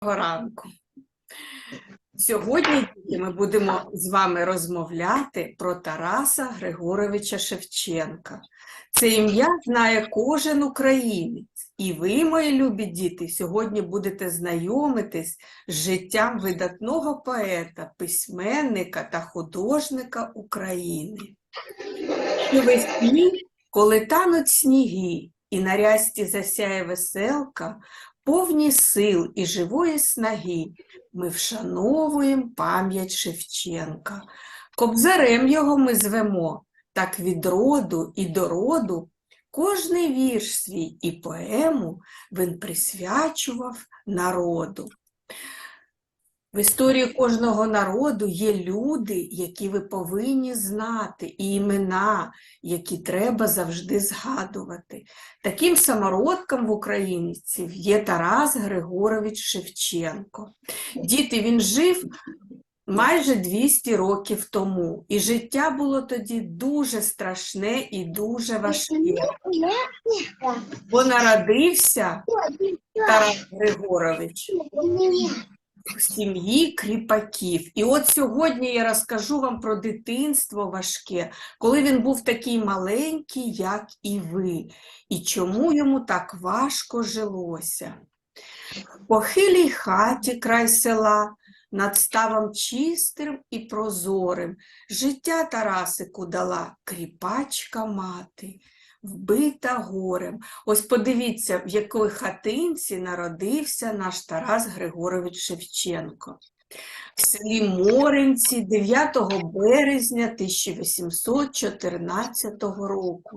ранку. Сьогодні ми будемо з вами розмовляти про Тараса Григоровича Шевченка. Це ім'я знає кожен українець. І ви, мої любі діти, сьогодні будете знайомитись з життям видатного поета, письменника та художника України. Навесні, коли тануть сніги, і на рясті засяє веселка, повні сил і живої снаги, ми вшановуємо пам'ять Шевченка. Кобзарем його ми звемо, так від роду і до роду кожний вірш свій і поему він присвячував народу. В історії кожного народу є люди, які ви повинні знати, і імена, які треба завжди згадувати. Таким самородком в українців є Тарас Григорович Шевченко. Діти, він жив майже 200 років тому, і життя було тоді дуже страшне і дуже важке. Бо народився Тарас Григорович сім'ї кріпаків. І от сьогодні я розкажу вам про дитинство важке, коли він був такий маленький, як і ви, і чому йому так важко жилося. В похилій хаті край села, над ставом чистим і прозорим, життя Тарасику дала кріпачка мати, вбита горем. Ось подивіться, в якій хатинці народився наш Тарас Григорович Шевченко. В селі Моринці 9 березня 1814 року.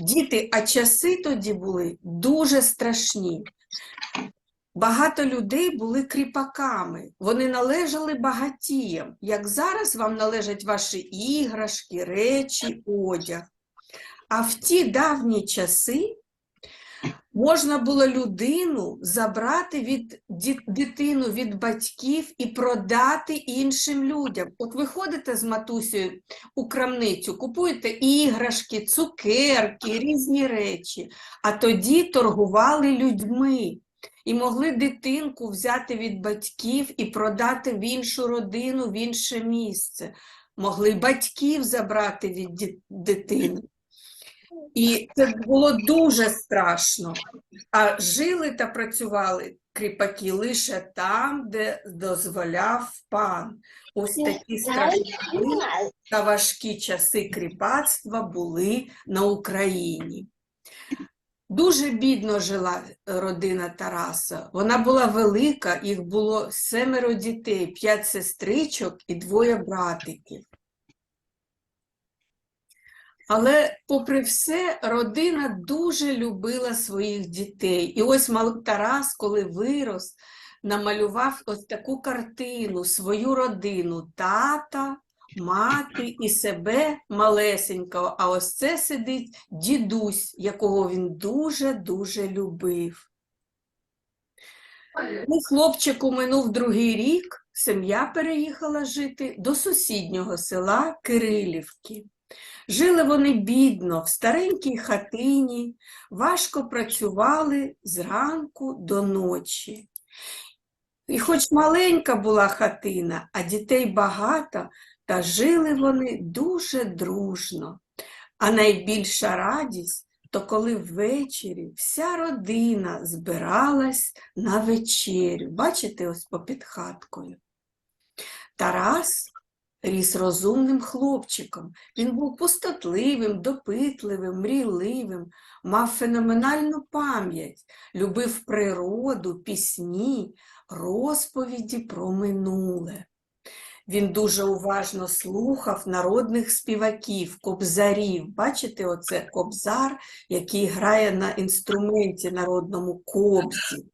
Діти, а часи тоді були дуже страшні. Багато людей були кріпаками, вони належали багатіям, як зараз вам належать ваші іграшки, речі, одяг. А в ті давні часи можна було людину забрати від дитину від батьків і продати іншим людям. От ви ходите з матусею у крамницю, купуєте іграшки, цукерки, різні речі, а тоді торгували людьми. І могли дитинку взяти від батьків і продати в іншу родину, в інше місце. Могли батьків забрати від дитини. І це було дуже страшно. А жили та працювали кріпаки лише там, де дозволяв пан. Ось такі страшні та важкі часи кріпацтва були на Україні. Дуже бідно жила родина Тараса. Вона була велика, їх було семеро дітей, п'ять сестричок і двоє братиків. Але, попри все, родина дуже любила своїх дітей. І ось Тарас, коли вирос, намалював ось таку картину, свою родину, тата, мати і себе малесенького. А ось це сидить дідусь, якого він дуже-дуже любив. Коли хлопчику минув другий рік, сім'я переїхала жити до сусіднього села Кирилівки. Жили вони бідно, в старенькій хатині, важко працювали зранку до ночі. І хоч маленька була хатина, а дітей багато, та жили вони дуже дружно. А найбільша радість то коли ввечері вся родина збиралась на вечерю. Бачите, ось попід хаткою. Тарас ріс розумним хлопчиком. Він був пустотливим, допитливим, мрійливим, мав феноменальну пам'ять, любив природу, пісні, розповіді про минуле. Він дуже уважно слухав народних співаків, кобзарів. Бачите, оце кобзар, який грає на інструменті народному кобзі.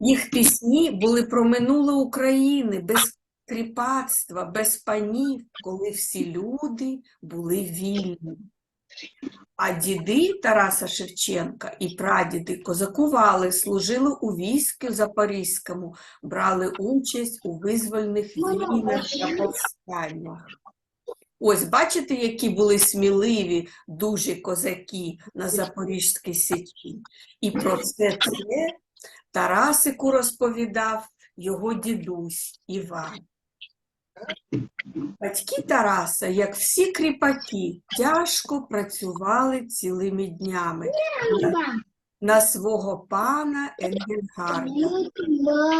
Їх пісні були про минуле України, без кріпацтва, без панів, коли всі люди були вільні. А діди Тараса Шевченка і прадіди козакували, служили у війську Запорізькому, брали участь у визвольних війнах та повстаннях. Ось бачите, які були сміливі дуже козаки на Запорізькій січі. І про все це Тарасику розповідав його дідусь Іван. Батьки Тараса, як всі кріпаки, тяжко працювали цілими днями на свого пана Енгельгарда.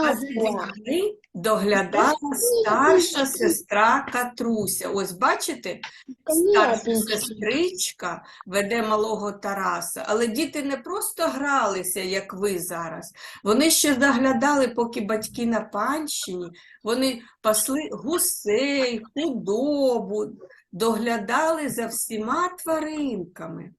А за дітьми доглядала старша сестра Катруся. Ось бачите, старша сестричка веде малого Тараса, але діти не просто гралися, як ви зараз. Вони ще доглядали, поки батьки на панщині, вони пасли гусей, худобу, доглядали за всіма тваринками.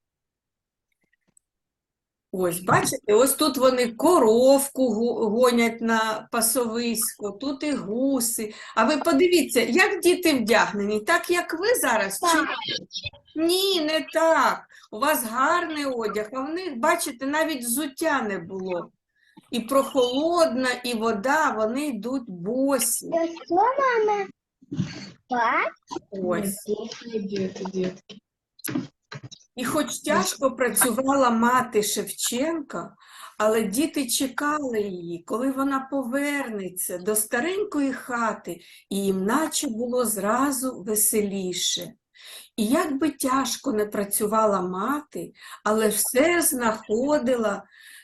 Ось, бачите, ось тут вони коровку гонять на пасовисько, тут і гуси. А ви подивіться, як діти вдягнені, так як ви зараз? Чи... Ні, не так. У вас гарний одяг, а в них, бачите, навіть взуття не було. І прохолодна, і вода, вони йдуть босі. Что, мама? Ось. Діти, дітки. І хоч тяжко працювала мати Шевченка, але діти чекали її, коли вона повернеться до старенької хати, і їм наче було зразу веселіше. І як би тяжко не працювала мати, але все знаходила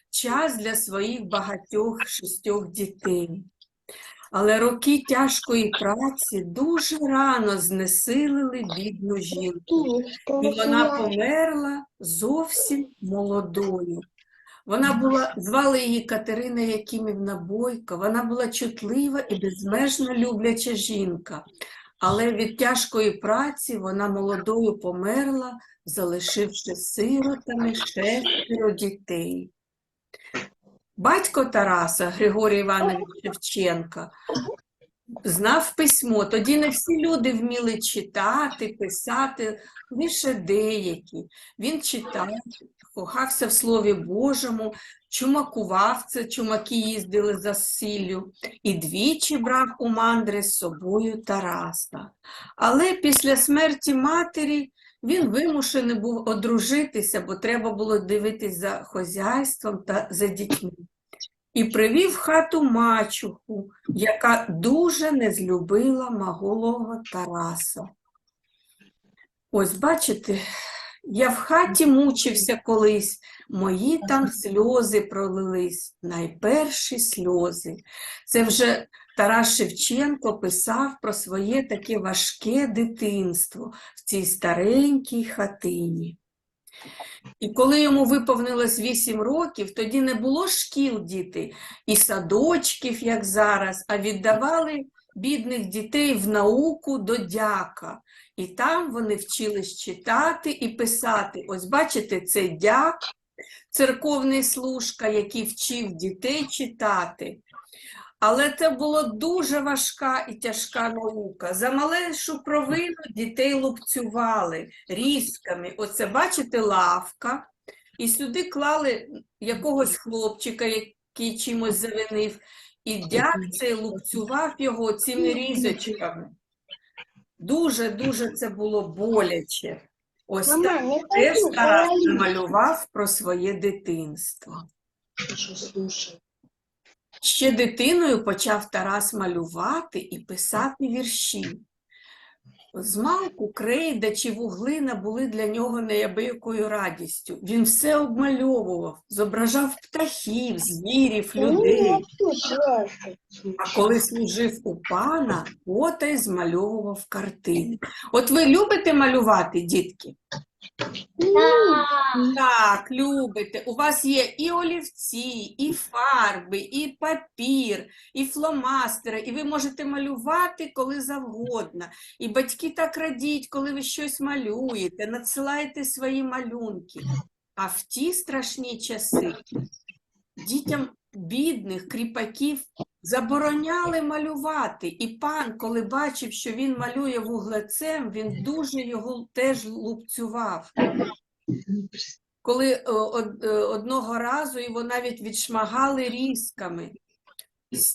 час для своїх багатьох шістьох дітей. Але роки тяжкої праці дуже рано знесилили бідну жінку. І вона померла зовсім молодою. Вона була, звали її Катерина Якимівна Бойко, вона була чутлива і безмежно любляча жінка. Але від тяжкої праці вона молодою померла, залишивши сиротами шестеро дітей. Батько Тараса, Григорій Іванович Шевченка, знав письмо. Тоді не всі люди вміли читати, писати, лише деякі. Він читав, кохався в Слові Божому, чумакував це, чумаки їздили за сіллю, і двічі брав у мандри з собою Тараса. Але після смерті матері він вимушений був одружитися, бо треба було дивитись за хозяйством та за дітьми. І привів хату мачуху, яка дуже не злюбила малого Тараса. Ось бачите, я в хаті мучився колись, мої там сльози пролились, найперші сльози. Це вже Тарас Шевченко писав про своє таке важке дитинство в цій старенькій хатині. І коли йому виповнилось 8 років, тоді не було шкіл діти і садочків, як зараз, а віддавали бідних дітей в науку до дяка. І там вони вчились читати і писати. Ось бачите, це дяк, церковний служка, який вчив дітей читати. Але це була дуже важка і тяжка наука. За малейшу провину дітей лупцювали різками. Оце, бачите, лавка, і сюди клали якогось хлопчика, який чимось завинив, і дяк цей лупцював його цими різочками. Дуже-дуже це було боляче. Ось Мама, так теж Тарас намалював про своє дитинство. Що слушай. Ще дитиною почав Тарас малювати і писати вірші. Змалку крейда чи вуглина були для нього неабиякою радістю. Він все обмальовував, зображав птахів, звірів, людей. А коли служив у пана, потай змальовував картини. От ви любите малювати, дітки? Так, любите. У вас є і олівці, і фарби, і папір, і фломастери, і ви можете малювати коли завгодно. І батьки так радіють, коли ви щось малюєте, надсилаєте свої малюнки. А в ті страшні часи дітям бідних кріпаків забороняли малювати. І пан, коли бачив, що він малює вуглецем, він дуже його теж лупцював. Коли е, е, одного разу його навіть відшмагали різками,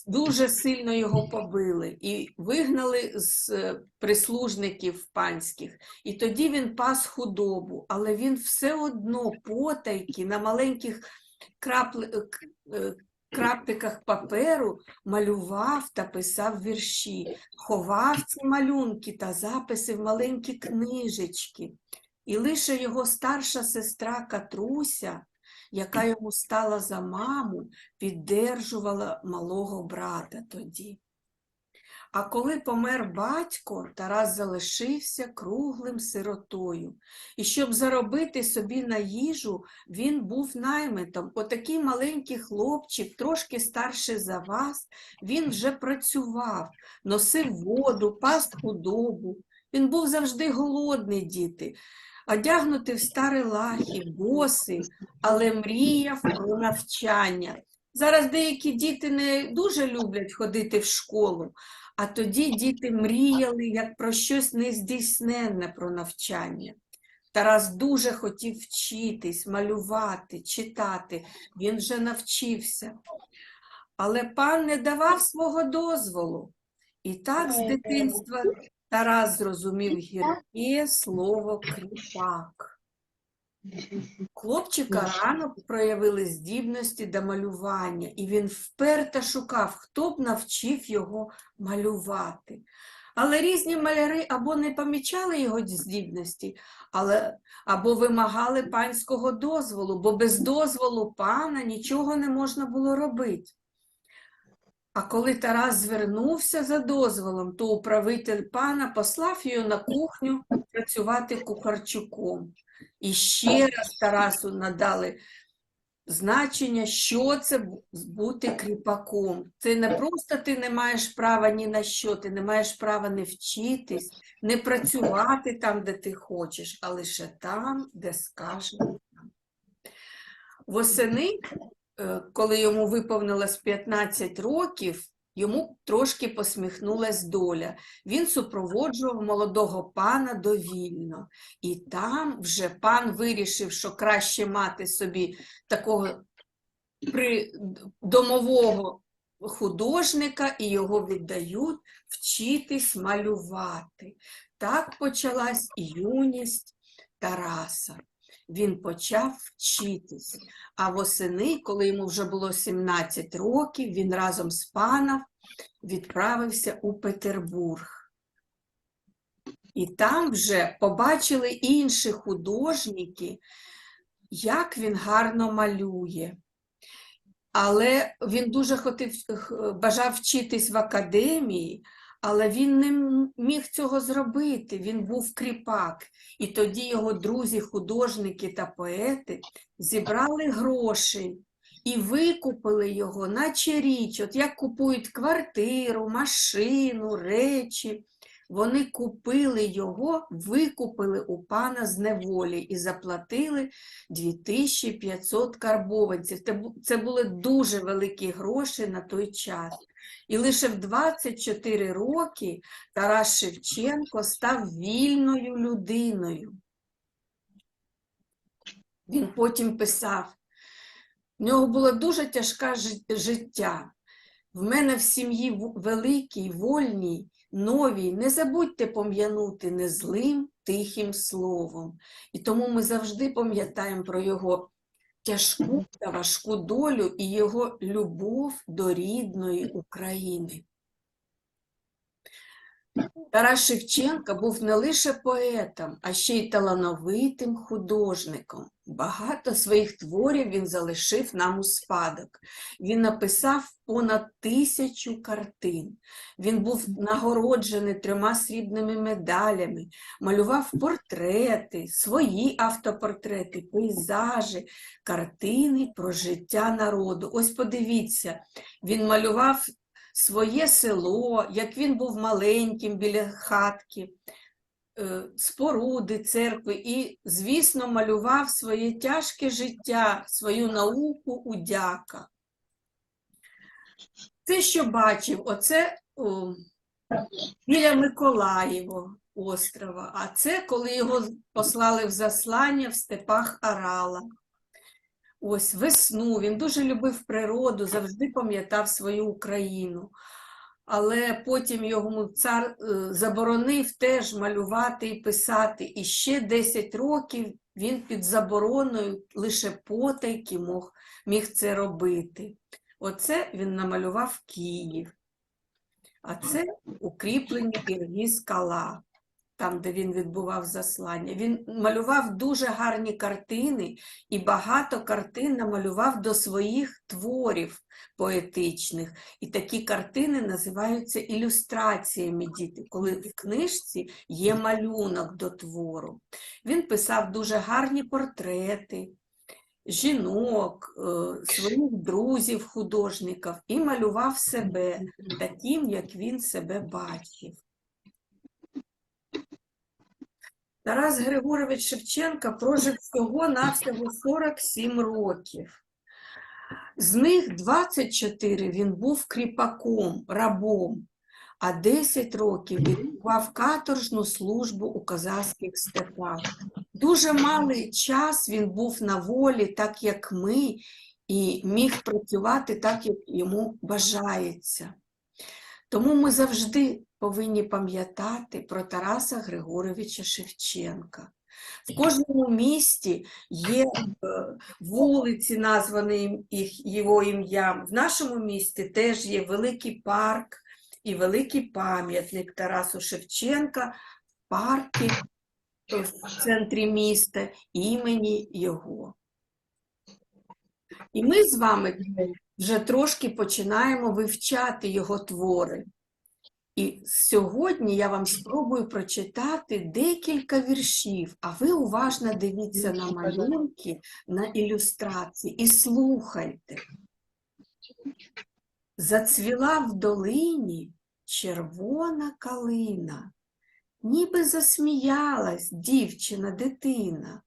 дуже сильно його побили і вигнали з е, прислужників панських. І тоді він пас худобу, але він все одно потайки на маленьких крапли, к- е, паперу малював та писав вірші, ховав ці малюнки та записи в маленькі книжечки. І лише його старша сестра Катруся, яка йому стала за маму, піддержувала малого брата тоді. А коли помер батько, Тарас залишився круглим сиротою. І щоб заробити собі на їжу, він був наймитом. Отакий маленький хлопчик, трошки старший за вас, він вже працював, носив воду, паст худобу. Він був завжди голодний, діти, одягнутий в старі лахи, босий, але мріяв про навчання. Зараз деякі діти не дуже люблять ходити в школу, а тоді діти мріяли як про щось нездійсненне про навчання. Тарас дуже хотів вчитись, малювати, читати. Він вже навчився. Але пан не давав свого дозволу. І так з дитинства Тарас зрозумів гірке слово кріпак. Хлопчика рано проявили здібності до малювання, і він вперто шукав, хто б навчив його малювати. Але різні маляри або не помічали його здібності, але, або вимагали панського дозволу, бо без дозволу пана нічого не можна було робити. А коли Тарас звернувся за дозволом, то управитель пана послав його на кухню працювати кухарчуком. І ще раз Тарасу надали значення, що це бути кріпаком. Це не просто ти не маєш права ні на що, ти не маєш права не вчитись, не працювати там, де ти хочеш, а лише там, де скаже. Восени, коли йому виповнилось 15 років, йому трошки посміхнулась доля. Він супроводжував молодого пана довільно. І там вже пан вирішив, що краще мати собі такого домового художника, і його віддають вчитись малювати. Так почалась юність Тараса. Він почав вчитись. А восени, коли йому вже було 17 років, він разом з паном відправився у Петербург. І там вже побачили інші художники, як він гарно малює. Але він дуже хотів, бажав вчитись в академії, але він не міг цього зробити. Він був кріпак. І тоді його друзі, художники та поети зібрали гроші і викупили його, наче річ, от як купують квартиру, машину, речі. Вони купили його, викупили у пана з неволі і заплатили 2500 карбованців. Це були дуже великі гроші на той час. І лише в 24 роки Тарас Шевченко став вільною людиною. Він потім писав, в нього було дуже тяжке життя. В мене в сім'ї великій, вольній, новій, не забудьте пом'янути незлим, тихим словом. І тому ми завжди пам'ятаємо про його тяжку та важку долю і його любов до рідної України. Тарас Шевченко був не лише поетом, а ще й талановитим художником. Багато своїх творів він залишив нам у спадок. Він написав понад тисячу картин. Він був нагороджений трьома срібними медалями, малював портрети, свої автопортрети, пейзажі, картини про життя народу. Ось подивіться, він малював своє село, як він був маленьким біля хатки, споруди, церкви і, звісно, малював своє тяжке життя, свою науку у дяка. Це, що бачив, оце о, біля Миколаєво острова, а це коли його послали в заслання в степах Арала. Ось весну, він дуже любив природу, завжди пам'ятав свою Україну. Але потім йому цар е, заборонив теж малювати і писати. І ще 10 років він під забороною лише потайки мог, міг це робити. Оце він намалював Київ. А це укріплення Іргі скала, там, де він відбував заслання. Він малював дуже гарні картини і багато картин намалював до своїх творів поетичних. І такі картини називаються ілюстраціями діти, коли в книжці є малюнок до твору. Він писав дуже гарні портрети жінок, е, своїх друзів, художників і малював себе таким, як він себе бачив. Тарас Григорович Шевченка прожив всього-навсього 47 років. З них 24 він був кріпаком, рабом, а 10 років відбував каторжну службу у козацьких степах. Дуже малий час він був на волі, так як ми, і міг працювати так, як йому бажається. Тому ми завжди повинні пам'ятати про Тараса Григоровича Шевченка. В кожному місті є е, вулиці, названі його ім'ям. В нашому місті теж є великий парк і великий пам'ятник Тарасу Шевченка в паркі е, в центрі міста імені його. І ми з вами вже трошки починаємо вивчати його твори. І сьогодні я вам спробую прочитати декілька віршів, а ви уважно дивіться на малюнки, на ілюстрації і слухайте. Зацвіла в долині червона калина, ніби засміялась дівчина дитина.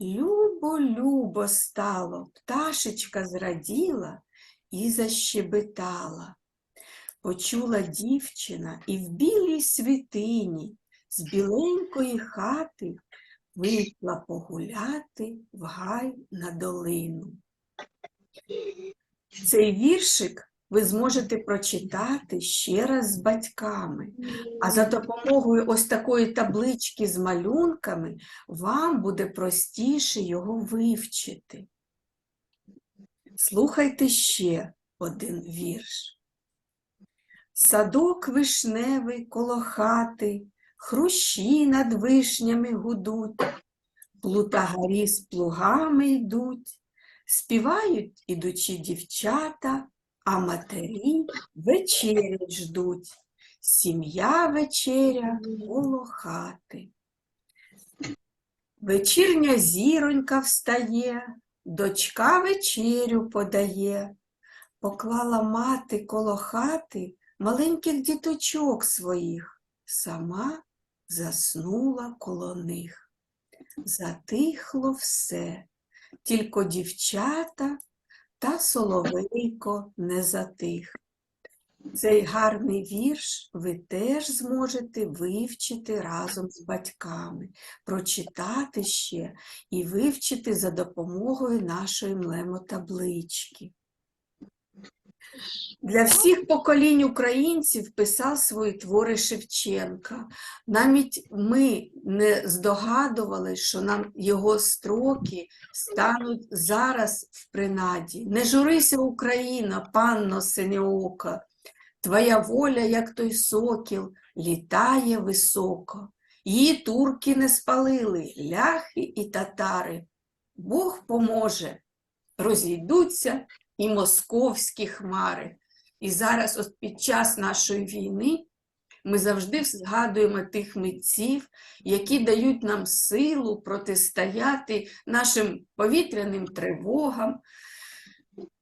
Любо, любо стало, пташечка зраділа і защебетала. Почула дівчина і в білій світині з біленької хати вийшла погуляти в гай на долину. Цей віршик ви зможете прочитати ще раз з батьками. А за допомогою ось такої таблички з малюнками вам буде простіше його вивчити. Слухайте ще один вірш. Садок вишневий коло хати, хрущі над вишнями гудуть, плутагарі з плугами йдуть, співають ідучі дівчата, а матері вечерять ждуть. Сім'я вечеря коло хати. Вечірня зіронька встає, дочка вечерю подає, поклала мати коло хати маленьких діточок своїх, сама заснула коло них. Затихло все, тільки дівчата та соловейко не затих. Цей гарний вірш ви теж зможете вивчити разом з батьками, прочитати ще і вивчити за допомогою нашої млемотаблички. Для всіх поколінь українців писав свої твори Шевченка. Навіть ми не здогадували, що нам його строки стануть зараз в принаді. Не журися, Україна, панно синьоока, твоя воля, як той сокіл, літає високо. Її турки не спалили, ляхи і татари. Бог поможе, розійдуться і московські хмари. І зараз, от під час нашої війни, ми завжди згадуємо тих митців, які дають нам силу протистояти нашим повітряним тривогам,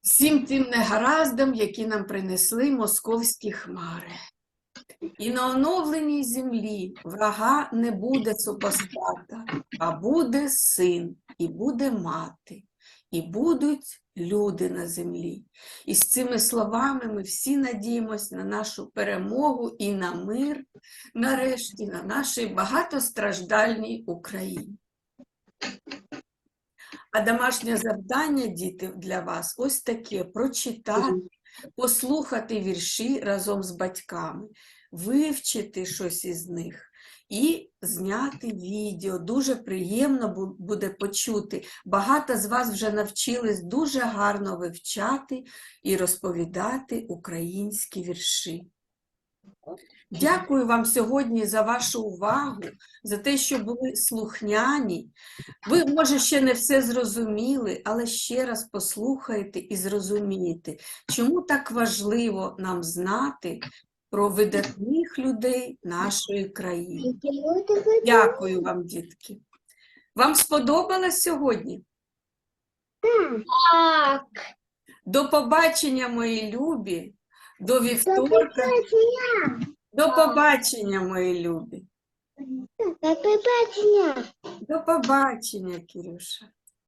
всім тим негараздам, які нам принесли московські хмари. І на оновленій землі врага не буде супостата, а буде син, і буде мати, і будуть люди на землі. І з цими словами ми всі надіємось на нашу перемогу і на мир, нарешті, на нашій багатостраждальній Україні. А домашнє завдання, діти, для вас ось таке: прочитати, послухати вірші разом з батьками, вивчити щось із них і зняти відео. Дуже приємно буде почути. Багато з вас вже навчились дуже гарно вивчати і розповідати українські вірші. Дякую вам сьогодні за вашу увагу, за те, що були слухняні. Ви, може, ще не все зрозуміли, але ще раз послухайте і зрозумієте, чому так важливо нам знати про видатних людей нашої країни. Дякую вам, дітки. Вам сподобалось сьогодні? Так. До побачення, мої любі, до вівторка. До побачення, мої любі. До побачення. До побачення, Кирюша.